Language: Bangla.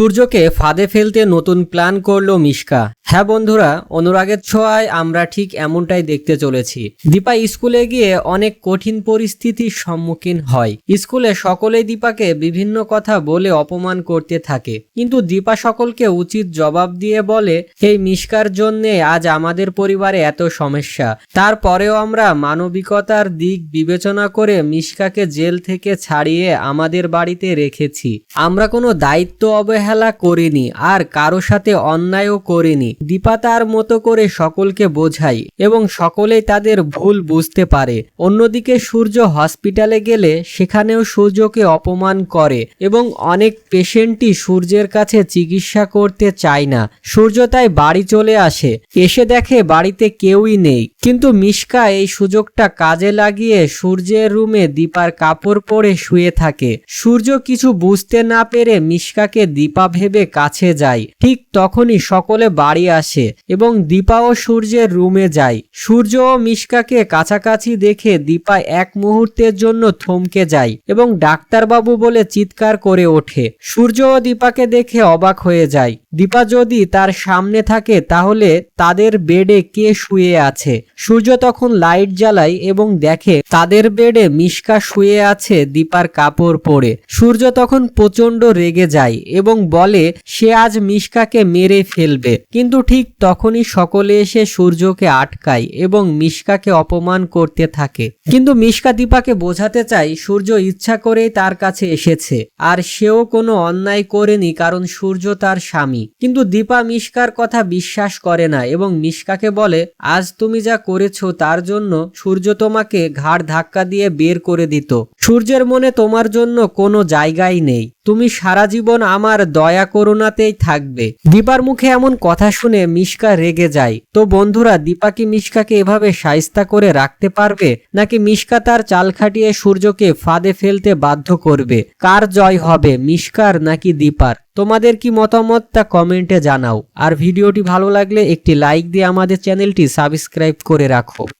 সূর্যকে ফাঁদে ফেলতে নতুন প্ল্যান করল মিশকা। হ্যাঁ বন্ধুরা, অনুরাগের ছোঁয়ায় আমরা ঠিক এমনটাই দেখতে চলেছি। দীপা স্কুলে গিয়ে অনেক কঠিন পরিস্থিতির সম্মুখীন হয়। স্কুলে সকলেই দীপাকে বিভিন্ন কথা বলে অপমান করতে থাকে। কিন্তু দীপা সকলকে উচিত জবাব দিয়ে বলে এই মিশকার জন্যে আজ আমাদের পরিবারে এত সমস্যা। তারপরেও আমরা মানবিকতার দিক বিবেচনা করে মিশকাকে জেল থেকে ছাড়িয়ে আমাদের বাড়িতে রেখেছি। আমরা কোনো দায়িত্ব অবহেলা করিনি আর কারও সাথে অন্যায়ও করিনি। দীপা তার মতো করে সকলকে বোঝাই এবং সকলেই তাদের ভুল বুঝতে পারে। অন্যদিকে সূর্য হসপিটালে গেলে সেখানেও সূর্যকে অপমান করে এবং অনেক পেশেন্টই সূর্যের কাছে চিকিৎসা করতে চায় না। সূর্য তাই বাড়ি চলে আসে, এসে দেখে বাড়িতে কেউই নেই। কিন্তু মিশকা এই সুযোগটা কাজে লাগিয়ে সূর্যের রুমে দীপার কাপড় পরে শুয়ে থাকে। সূর্য কিছু বুঝতে না পেরে মিশকাকে দীপা ভেবে কাছে যায়। ঠিক তখনই সকলে বাড়ি আসে এবং দীপা ও সূর্যের রুমে যায়। সূর্য ও মিশকাকে কাছাকাছি দেখে দীপা এক মুহূর্তের জন্য থমকে যায় এবং ডাক্তারবাবু বলে চিৎকার করে ওঠে। সূর্য ও দীপাকে দেখে অবাক হয়ে যায়। দীপা যদি তার সামনে থাকে তাহলে তাদের বেডে কে শুয়ে আছে? সূর্য তখন লাইট জ্বালায় এবং দেখে তাদের বেডে মিশকা শুয়ে আছে দীপার কাপড় পরে। সূর্য তখন প্রচণ্ড রেগে যায় এবং বলে, সে আজ মিশকাকে মেরে ফেলবে। কিন্তু ঠিক তখনই সকলে এসে সূর্যকে আটকায় এবং মিশকাকে অপমান করতে থাকে। কিন্তু মিশকা দীপাকে বোঝাতে চায় সূর্য ইচ্ছা করেই তার কাছে এসেছে, আর সেও কোনো অন্যায় করেনি কারণ সূর্য তার স্বামী। কিন্তু দীপা মিশকার কথা বিশ্বাস করে না এবং মিশকাকে বলে, আজ তুমি যা করেছ তার জন্য সূর্য তোমাকে ঘাড় ধাক্কা দিয়ে বের করে দিত। সূর্যের মনে তোমার জন্য কোনো জায়গাই নেই। তুমি সারা জীবন আমার দয়া করুণাতেই থাকবে। দীপার মুখে এমন কথা শুনে মিশকা রেগে যায়। তো বন্ধুরা, দীপা কি মিশকাকে এভাবে সাইস্তা করে রাখতে পারবে? নাকি মিশকা তার চাল খাটিয়ে সূর্যকে ফাঁদে ফেলতে বাধ্য করবে? কার জয় হবে, মিশকার নাকি দীপার? তোমাদের কি মতামত তা কমেন্টে জানাও। আর ভিডিওটি ভালো লাগলে একটি লাইক দিয়ে আমাদের চ্যানেলটি সাবস্ক্রাইব করে রাখো।